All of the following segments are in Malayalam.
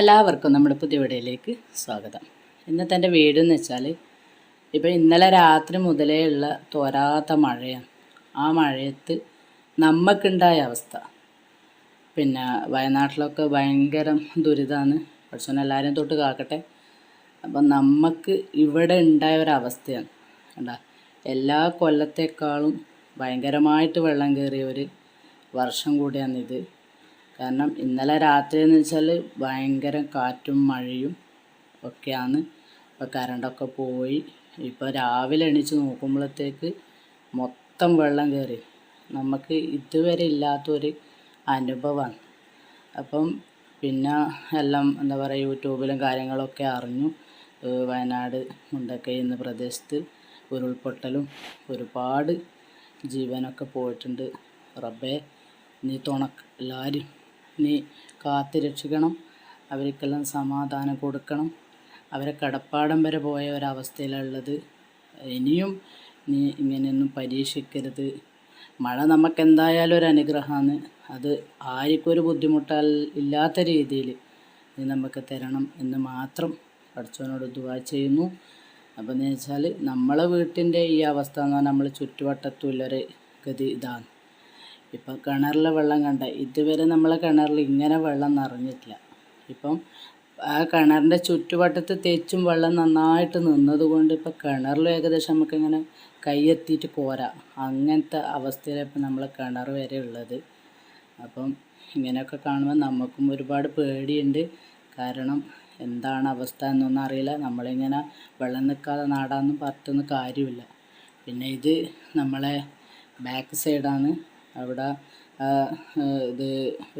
എല്ലാവർക്കും നമ്മുടെ പുതിയ വീഡിയോയിലേക്ക് സ്വാഗതം. ഇന്നത്തെ എന്റെ വീട് എന്ന് വെച്ചാൽ ഇപ്പോൾ ഇന്നലെ രാത്രി മുതലേ ഉള്ള തോരാത്ത മഴയാണ്. ആ മഴയത്ത് നമുക്കുണ്ടായ അവസ്ഥ. പിന്നെ വയനാട്ടിലൊക്കെ ഭയങ്കര ദുരിതമാണ് പക്ഷേ എല്ലാവരെയും തൊട്ട് കാക്കട്ടെ. അപ്പം നമുക്ക് ഇവിടെ ഉണ്ടായ ഒരവസ്ഥയാണ് കണ്ട എല്ലാ കൊല്ലത്തേക്കാളും ഭയങ്കരമായിട്ട് വെള്ളം കയറിയ ഒരു വർഷം കൂടിയാണിത്. കാരണം ഇന്നലെ രാത്രി എന്ന് വെച്ചാൽ ഭയങ്കര കാറ്റും മഴയും ഒക്കെയാണ്. ഇപ്പോൾ കറണ്ടൊക്കെ പോയി. ഇപ്പോൾ രാവിലെ എണീച്ച് നോക്കുമ്പോഴത്തേക്ക് മൊത്തം വെള്ളം കയറി. നമുക്ക് ഇതുവരെ ഇല്ലാത്തൊരു അനുഭവമാണ്. അപ്പം പിന്നെ എല്ലാം എന്താ പറയുക യൂട്യൂബിലും കാര്യങ്ങളൊക്കെ അറിഞ്ഞു. വയനാട് മുണ്ടക്കൈ എന്ന പ്രദേശത്ത് ഉരുൾപൊട്ടലും ഒരുപാട് ജീവനൊക്കെ പോയിട്ടുണ്ട്. റബ്ബേ നീ തുണക്ക് എല്ലാവരും നീ കാത്തു രക്ഷിക്കണം. അവർക്കെല്ലാം സമാധാനം കൊടുക്കണം. അവരെ കടപ്പാടം വരെ പോയ ഒരവസ്ഥയിലുള്ളത്. ഇനിയും നീ ഇങ്ങനെയൊന്നും പരീക്ഷിക്കരുത്. മഴ നമുക്ക് എന്തായാലും ഒരു അനുഗ്രഹമാണ്. അത് ആർക്കും ഒരു ബുദ്ധിമുട്ടാൽ ഇല്ലാത്ത രീതിയിൽ നീ നമുക്ക് തരണം എന്ന് മാത്രം പഠിച്ചവനോട് ദുവാ ചെയ്യുന്നു. അപ്പോൾ എന്ന് വെച്ചാൽ നമ്മളെ വീട്ടിന്റെ ഈ അവസ്ഥ എന്ന് പറഞ്ഞാൽ നമ്മൾ ചുറ്റുവട്ടത്തുള്ളൊരു ഗതി ഇതാണ്. ഇപ്പം കിണറിലെ വെള്ളം കണ്ട ഇതുവരെ നമ്മളെ കിണറിൽ ഇങ്ങനെ വെള്ളം നിറഞ്ഞിട്ടില്ല. ഇപ്പം ആ കിണറിന്റെ ചുറ്റുവട്ടത്ത് തെച്ചും വെള്ളം നന്നായിട്ട് നിന്നതുകൊണ്ട് ഇപ്പം കിണറിൽ ഏകദേശം നമുക്കിങ്ങനെ കൈയെത്തിയിട്ട് പോരാ. അങ്ങനത്തെ അവസ്ഥയിലാണ് ഇപ്പം നമ്മളെ കിണർ വരെ ഉള്ളത്. അപ്പം ഇങ്ങനെയൊക്കെ കാണുമ്പോൾ നമുക്കും ഒരുപാട് പേടിയുണ്ട്. കാരണം എന്താണ് അവസ്ഥ എന്നൊന്നും അറിയില്ല. നമ്മളിങ്ങനെ വെള്ളം നിൽക്കാതെ നാടാന്നും പറഞ്ഞിട്ടൊന്നും കാര്യമില്ല. പിന്നെ ഇത് നമ്മളെ ബാക്ക് സൈഡാണ് അവിടെ ഇത്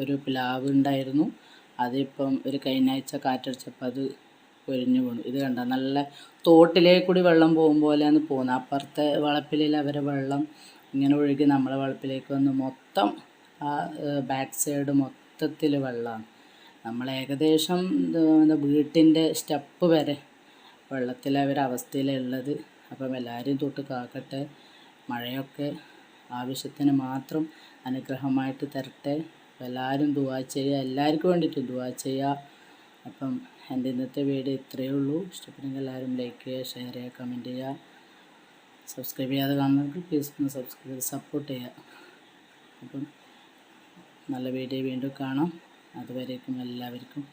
ഒരു പ്ലാവ് ഉണ്ടായിരുന്നു. അതിപ്പം ഒരു കഴിഞ്ഞാഴ്ച കാറ്റടിച്ചപ്പോൾ അത് പൊരിഞ്ഞു വീണു ഇത് കണ്ട? നല്ല തോട്ടിലേക്ക് കൂടി വെള്ളം പോകും പോലെയാണ് പോകുന്നത്. അപ്പുറത്തെ വളപ്പിലിൽ അവരെ വെള്ളം ഇങ്ങനെ ഒഴുകി നമ്മളെ വളപ്പിലേക്ക് വന്ന് മൊത്തം ആ ബാക്ക് സൈഡ് മൊത്തത്തിൽ വെള്ളമാണ്. നമ്മൾ ഏകദേശം വീട്ടിന്റെ സ്റ്റെപ്പ് വരെ വെള്ളത്തിലെ ഒരവസ്ഥയിലുള്ളത് അപ്പം എല്ലാവരും തൊട്ട് കാക്കട്ടെ മഴയൊക്കെ ആവശ്യത്തിന് മാത്രം അനുഗ്രഹമായിട്ട് തരട്ടെ. എല്ലാവരും ദുവാ ചെയ്യുക. എല്ലാവർക്കും വേണ്ടിയിട്ട് ദുവാ ചെയ്യുക. അപ്പം എന്റെ ഇന്നത്തെ വീഡിയോ ഇത്രയേ ഉള്ളൂ. ഇഷ്ടപ്പെട്ടെങ്കിൽ എല്ലാവരും ലൈക്ക് ചെയ്യുക ഷെയർ ചെയ്യുക കമന്റ് ചെയ്യുക. സബ്സ്ക്രൈബ് ചെയ്യാതെ കാണുന്നവർക്ക് പ്ലീസ് ഒന്ന് സബ്സ്ക്രൈബ് ചെയ്ത് സപ്പോർട്ട് ചെയ്യുക. അപ്പം നല്ല വീഡിയോ വീണ്ടും കാണാം. അതുവരേക്കും എല്ലാവർക്കും.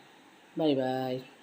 Bye bye